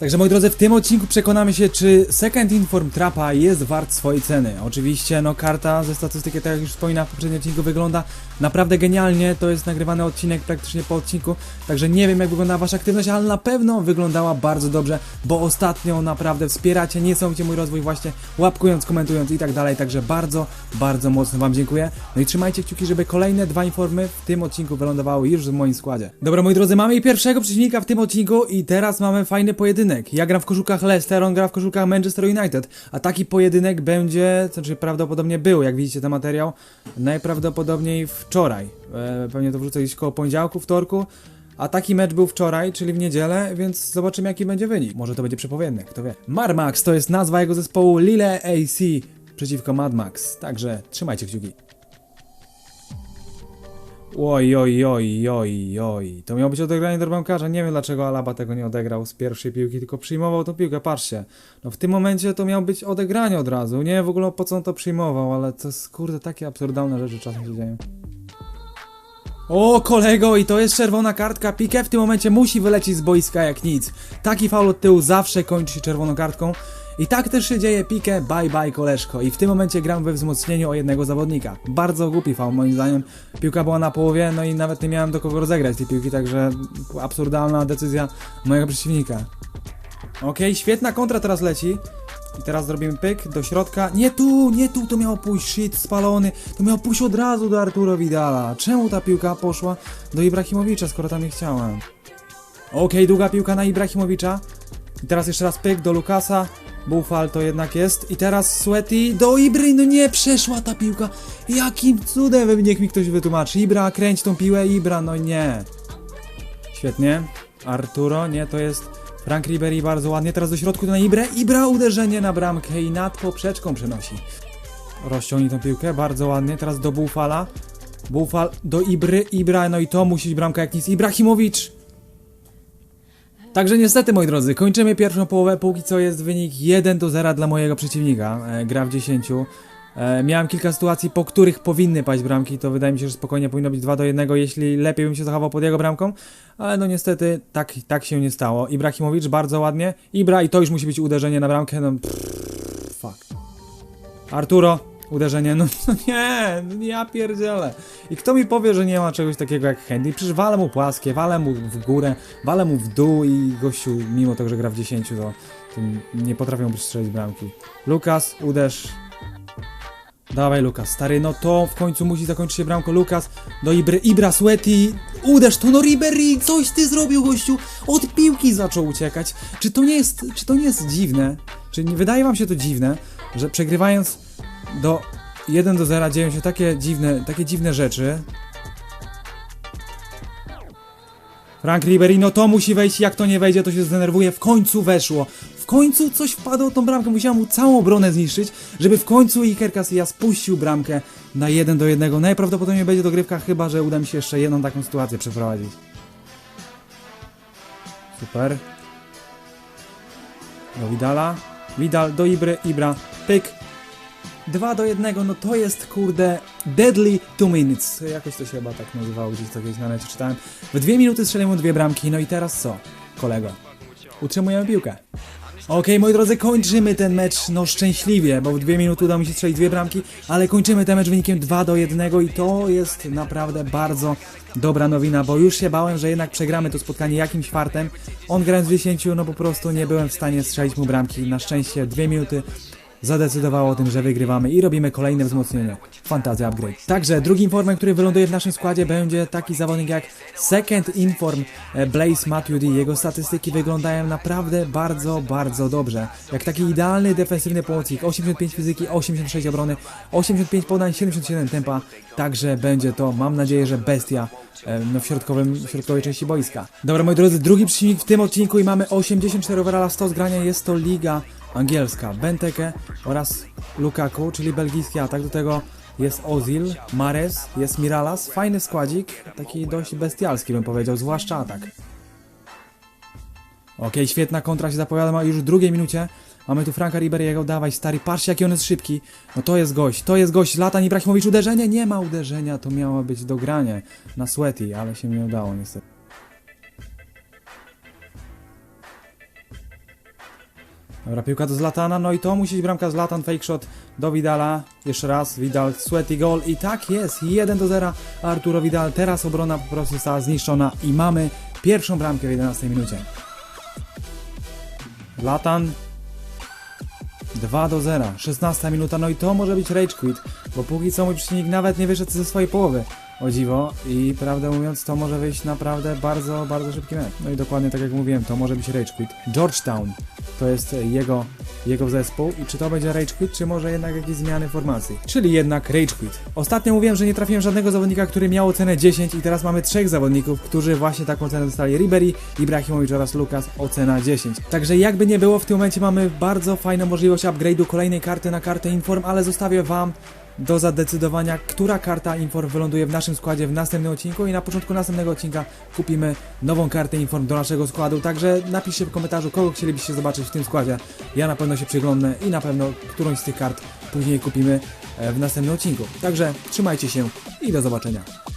Także moi drodzy, w tym odcinku przekonamy się, czy Second Inform Trapa jest wart swojej ceny. Oczywiście, no karta ze statystyki, tak jak już wspominałem w poprzednim odcinku, wygląda naprawdę genialnie. To jest nagrywany odcinek praktycznie po odcinku, także nie wiem jak wygląda wasza aktywność, ale na pewno wyglądała bardzo dobrze, bo ostatnio naprawdę wspieracie niesamowicie mój rozwój właśnie łapkując, komentując i tak dalej. Także bardzo, bardzo mocno wam dziękuję. No i trzymajcie kciuki, żeby kolejne dwa informy w tym odcinku wylądowały już w moim składzie. Dobra, moi drodzy, mamy i pierwszego przeciwnika w tym odcinku i teraz mamy fajny pojedynek. Ja gram w koszulkach Leicester, on gra w koszulkach Manchester United, a taki pojedynek będzie, znaczy prawdopodobnie był, jak widzicie ten materiał, najprawdopodobniej wczoraj. E, pewnie to wrzucę gdzieś koło poniedziałku, wtorku. A taki mecz był wczoraj, czyli w niedzielę, więc zobaczymy jaki będzie wynik. Może to będzie przepowiedny, kto wie. Marmax to jest nazwa jego zespołu Lille AC przeciwko Mad Max. Także trzymajcie kciuki. Oj, oj, oj, oj, oj. To miało być odegranie do bramkarza. Nie wiem dlaczego Alaba tego nie odegrał z pierwszej piłki, tylko przyjmował tą piłkę. Patrzcie. No w tym momencie to miało być odegranie od razu. Nie wiem w ogóle po co on to przyjmował, ale to jest kurde takie absurdalne rzeczy czasem się dzieją. O, kolego, i to jest czerwona kartka. Pique w tym momencie musi wylecieć z boiska jak nic. Taki faul od tyłu zawsze kończy się czerwoną kartką. I tak też się dzieje, Pique, bye bye koleżko. I w tym momencie gram we wzmocnieniu o jednego zawodnika. Bardzo głupi faul moim zdaniem. Piłka była na połowie, no i nawet nie miałem do kogo rozegrać tej piłki, także absurdalna decyzja mojego przeciwnika. Okej, świetna kontra teraz leci. I teraz zrobimy pyk do środka. Nie tu, nie tu, to miało pójść shit spalony. To miało pójść od razu do Arturo Vidala. Czemu ta piłka poszła do Ibrahimowicza, skoro tam nie chciałem? Okej, długa piłka na Ibrahimowicza. I teraz jeszcze raz pyk do Lukasa. Bufal to jednak jest. I teraz Sweaty do Ibry. No nie, przeszła ta piłka. Jakim cudem, niech mi ktoś wytłumaczy. Ibra, kręć tą piłę, Ibra, no nie. Świetnie. Arturo, nie, to jest Frank Ribery bardzo ładnie. Teraz do środku na Ibrę. Ibra uderzenie na bramkę i nad poprzeczką przenosi. Rozciągnij tą piłkę, bardzo ładnie. Teraz do Bufala. Bufal do Ibry. Ibra, no i to musi być bramka jak nic. Ibrahimowicz. Także niestety, moi drodzy, kończymy pierwszą połowę. Póki co jest wynik 1 do 0 dla mojego przeciwnika. E, gra w 10. E, miałem kilka sytuacji, po których powinny paść bramki. To wydaje mi się, że spokojnie powinno być 2 do 1, jeśli lepiej bym się zachował pod jego bramką. Ale no niestety tak, tak się nie stało. Ibrahimowicz bardzo ładnie. Ibra i to już musi być uderzenie na bramkę. No pff, fuck. Arturo, uderzenie, no, no nie, no ja pierdzielę. I kto mi powie, że nie ma czegoś takiego jak handy? Przecież walę mu płaskie, walę mu w górę, walę mu w dół i gościu, mimo tego, że gra w 10, to, to nie potrafią strzelić bramki. Lukas, uderz. Dawaj Lukas, stary, no to w końcu musi zakończyć się bramką. Lukas do Ibry, Ibra Sweaty, uderz to no Ribery, coś ty zrobił gościu, od piłki zaczął uciekać. Czy to nie jest, czy to nie jest dziwne? Czy nie wydaje wam się to dziwne, że przegrywając do 1 do 0 dzieją się takie dziwne, takie dziwne rzeczy. Frank Ribery, no to musi wejść, jak to nie wejdzie, to się zdenerwuje. W końcu weszło. W końcu coś wpadło tą bramkę, musiałem mu całą obronę zniszczyć, żeby w końcu Iker Casillas spuścił bramkę na 1 do 1. Najprawdopodobniej będzie dogrywka, chyba że uda mi się jeszcze jedną taką sytuację przeprowadzić. Super. Do Vidala. Vidal do Ibry, Ibra, pyk. 2 do 1, no to jest kurde Deadly 2 Minutes. Jakoś to się chyba tak nazywało, gdzieś to kiedyś na necie czytałem. W dwie minuty strzeliłem dwie bramki, no i teraz co, kolego? Utrzymujemy piłkę. Okej, moi drodzy, kończymy ten mecz, no szczęśliwie, bo w dwie minuty udało mi się strzelić dwie bramki, ale kończymy ten mecz wynikiem 2 do 1 i to jest naprawdę bardzo dobra nowina, bo już się bałem, że jednak przegramy to spotkanie jakimś fartem. On grając w 10, no po prostu nie byłem w stanie strzelić mu bramki. Na szczęście dwie minuty zadecydowało o tym, że wygrywamy i robimy kolejne wzmocnienie. Fantazja Upgrade. Także drugim informem, który wyląduje w naszym składzie będzie taki zawodnik jak Second Inform e, Blaze Matthew D. Jego statystyki wyglądają naprawdę bardzo, bardzo dobrze. Jak taki idealny defensywny pomocnik. 85 fizyki, 86 obrony, 85 podań, 77 tempa. Także będzie to, mam nadzieję, że bestia e, no, w, środkowym, w środkowej części boiska. Dobra, moi drodzy, drugi przeciwnik w tym odcinku i mamy 84 overalla, 100 zgrania. Jest to Liga angielska, Benteke oraz Lukaku, czyli belgijski atak. Do tego jest Ozil, Mares, jest Miralas. Fajny składzik, taki dość bestialski bym powiedział, zwłaszcza atak. Okej, świetna kontra się zapowiada już w drugiej minucie. Mamy tu Franka Riberiego, dawaj stary, patrzcie jaki on jest szybki. No to jest gość, to jest gość, Latan Ibrahimowicz, uderzenie? Nie ma uderzenia, to miało być dogranie na Sweaty, ale się nie udało niestety. Dobra, piłka do Zlatana, no i to musi być bramka Zlatan, fake shot do Vidala. Jeszcze raz, Vidal, sweaty goal i tak jest, 1 do 0 Arturo Vidal. Teraz obrona po prostu została zniszczona i mamy pierwszą bramkę w 11 minucie. Zlatan 2 do 0, 16 minuta, no i to może być rage quit, bo póki co mój przeciwnik nawet nie wyszedł ze swojej połowy. O dziwo i prawdę mówiąc to może wyjść naprawdę bardzo, bardzo szybki mecz. No i dokładnie tak jak mówiłem, to może być rage quit. Georgetown to jest jego, jego zespół i czy to będzie rage quit, czy może jednak jakieś zmiany formacji. Czyli jednak rage quit. Ostatnio mówiłem, że nie trafiłem żadnego zawodnika, który miał ocenę 10 i teraz mamy trzech zawodników, którzy właśnie taką ocenę dostali. Ribery, Ibrahimowicz oraz Lukas, ocena 10. Także jakby nie było, w tym momencie mamy bardzo fajną możliwość upgrade'u kolejnej karty na kartę Inform, ale zostawię Wam do zadecydowania, która karta Inform wyląduje w naszym składzie w następnym odcinku i na początku następnego odcinka kupimy nową kartę Inform do naszego składu, także napiszcie w komentarzu, kogo chcielibyście zobaczyć w tym składzie. Ja na pewno się przyglądnę i na pewno którąś z tych kart później kupimy e, w następnym odcinku. Także trzymajcie się i do zobaczenia.